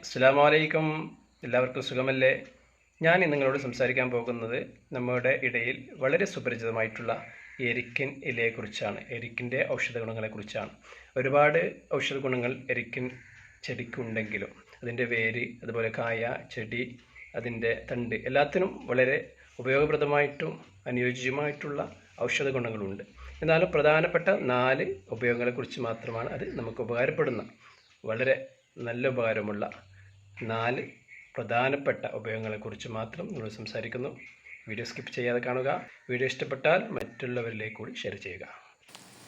അസ്സാം വലൈക്കും എല്ലാവർക്കും സുഖമല്ലേ? ഞാൻ നിങ്ങളോട് സംസാരിക്കാൻ പോകുന്നത് നമ്മുടെ ഇടയിൽ വളരെ സുപരിചിതമായിട്ടുള്ള എരിക്കിൻ ഇലയെക്കുറിച്ചാണ്. എരിക്കിന്റെ ഔഷധ ഗുണങ്ങളെക്കുറിച്ചാണ് ഒരുപാട് ഔഷധ ഗുണങ്ങൾ എരിക്കിൻ ചെടിക്കുണ്ടെങ്കിലും അതിന്റെ വേര് അതുപോലെ കായ ചെടി അതിന്റെ തണ്ട് എല്ലാത്തിനും വളരെ ഉപയോഗപ്രദമായിട്ടും അനുയോജ്യമായിട്ടുള്ള ഔഷധ ഗുണങ്ങളുണ്ട് എന്നാലും പ്രധാനപ്പെട്ട നാല് ഉപയോഗങ്ങളെക്കുറിച്ച് മാത്രമാണ് അത് നമുക്ക് ഉപകാരപ്പെടുന്ന വളരെ നല്ല ഉപകാരമുള്ള നാല് പ്രധാനപ്പെട്ട ഉപയോഗങ്ങളെക്കുറിച്ച് മാത്രം നമ്മൾ സംസാരിക്കുന്നു. വീഡിയോ സ്കിപ്പ് ചെയ്യാതെ കാണുക. വീഡിയോ ഇഷ്ടപ്പെട്ടാൽ മറ്റുള്ളവരിലേക്ക് കൂടി ഷെയർ ചെയ്യുക.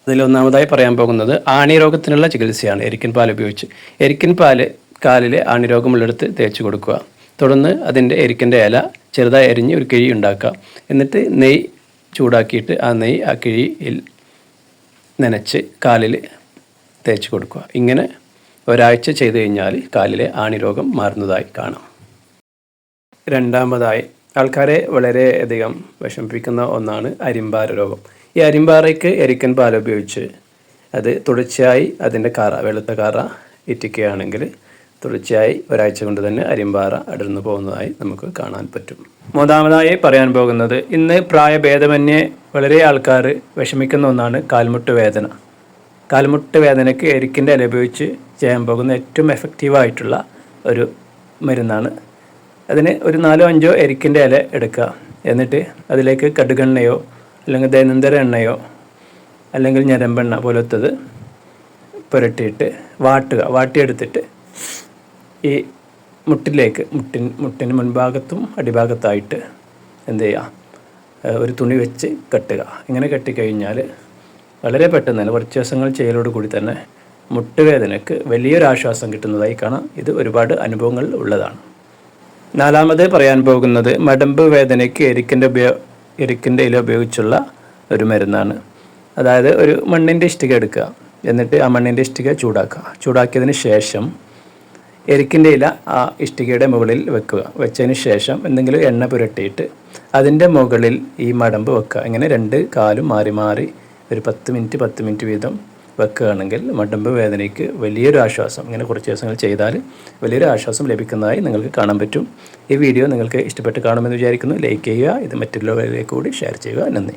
അതിൽ ഒന്നാമതായി പറയാൻ പോകുന്നത് ആണി രോഗത്തിനുള്ള ചികിത്സയാണ്. എരിക്കിൻ പാൽ ഉപയോഗിച്ച് എരിക്കിൻ പാൽ കാലിലെ ആണി രോഗമുള്ളെടുത്ത് തേച്ച് കൊടുക്കുക. തുടർന്ന് അതിന്റെ എരിക്കിന്റെ ഇല ചെറുതായി എരിഞ്ഞ് ഒരു കിഴി ഉണ്ടാക്കുക. എന്നിട്ട് നെയ് ചൂടാക്കിയിട്ട് ആ നെയ് ആ കിഴിയിൽ നനച്ച് കാലിൽ തേച്ച് കൊടുക്കുക. ഇങ്ങനെ ഒരാഴ്ച ചെയ്തു കഴിഞ്ഞാൽ കാലിലെ ആണിരോഗം മാറുന്നതായി കാണാം. രണ്ടാമതായി ആൾക്കാരെ വളരെയധികം വിഷമിപ്പിക്കുന്ന ഒന്നാണ് അരിമ്പാര രോഗം. ഈ അരിമ്പാറയ്ക്ക് എരിക്കൻ പാൽ ഉപയോഗിച്ച് അത് തുടർച്ചയായി അതിന്റെ കാറ വെളുത്ത കാറ ഇറ്റിക്കുകയാണെങ്കിൽ തുടർച്ചയായി ഒരാഴ്ച കൊണ്ട് തന്നെ അരിമ്പാറ അടർന്നു പോകുന്നതായി നമുക്ക് കാണാൻ പറ്റും. മൂന്നാമതായി പറയാൻ പോകുന്നത് ഇന്ന് പ്രായഭേദമന്യേ വളരെ ആൾക്കാർ വിഷമിക്കുന്ന ഒന്നാണ് കാൽമുട്ട് വേദന. കാൽമുട്ട് വേദനയ്ക്ക് എരിക്കിന്റെ ഇല ചെയ്യാൻ പോകുന്ന ഏറ്റവും എഫക്റ്റീവായിട്ടുള്ള ഒരു മരുന്നാണ്. അതിന് ഒരു നാലോ അഞ്ചോ എരിക്കിന്റെ ഇല എടുക്കുക. എന്നിട്ട് അതിലേക്ക് കടുകെണ്ണയോ അല്ലെങ്കിൽ ദൈനംദിന എണ്ണയോ അല്ലെങ്കിൽ ഞരമ്പെണ്ണ പോലത്തത് പുരട്ടിയിട്ട് വാട്ടുക. വാട്ടിയെടുത്തിട്ട് ഈ മുട്ടിലേക്ക് മുട്ടിൻ മുട്ടിന് മുൻഭാഗത്തും അടിഭാഗത്തായിട്ട് എന്ത് ചെയ്യുക? ഒരു തുണി വെച്ച് കെട്ടുക. ഇങ്ങനെ കെട്ടിക്കഴിഞ്ഞാൽ വളരെ പെട്ടെന്ന് തന്നെ കുറച്ച് ദിവസങ്ങൾ ചെയ്യലോട് കൂടി തന്നെ മുട്ടുവേദനയ്ക്ക് വലിയൊരു ആശ്വാസം കിട്ടുന്നതായി കാണാം. ഇത് ഒരുപാട് അനുഭവങ്ങൾ ഉള്ളതാണ്. നാലാമത് പറയാൻ പോകുന്നത് മടമ്പ് വേദനയ്ക്ക് എരിക്കിന്റെ ഉപയോ എരിക്കിന്റെ ഇല ഉപയോഗിച്ചുള്ള ഒരു മരുന്നാണ്. അതായത് ഒരു മണ്ണിന്റെ ഇഷ്ടിക എടുക്കുക. എന്നിട്ട് ആ മണ്ണിന്റെ ഇഷ്ടിക ചൂടാക്കുക. ചൂടാക്കിയതിന് ശേഷം എരിക്കിന്റെ ഇല ആ ഇഷ്ടികയുടെ മുകളിൽ വെക്കുക. വെച്ചതിന് ശേഷം എന്തെങ്കിലും എണ്ണ പുരട്ടിയിട്ട് അതിന്റെ മുകളിൽ ഈ മടമ്പ് വെക്കുക. ഇങ്ങനെ രണ്ട് കാലും മാറി മാറി ഒരു പത്ത് മിനിറ്റ് പത്ത് മിനിറ്റ് വീതം വെക്കുകയാണെങ്കിൽ മടമ്പ് വേദനയ്ക്ക് വലിയൊരു ആശ്വാസം. ഇങ്ങനെ കുറച്ച് ദിവസങ്ങൾ ചെയ്താൽ വലിയൊരു ആശ്വാസം ലഭിക്കുന്നതായി നിങ്ങൾക്ക് കാണാൻ പറ്റും. ഈ വീഡിയോ നിങ്ങൾക്ക് ഇഷ്ടപ്പെട്ട് കാണുമെന്ന് വിചാരിക്കുന്നു. ലൈക്ക് ചെയ്യുക ഇത് മറ്റുള്ളവരിലേക്ക് കൂടി ഷെയർ ചെയ്യുക. നന്ദി.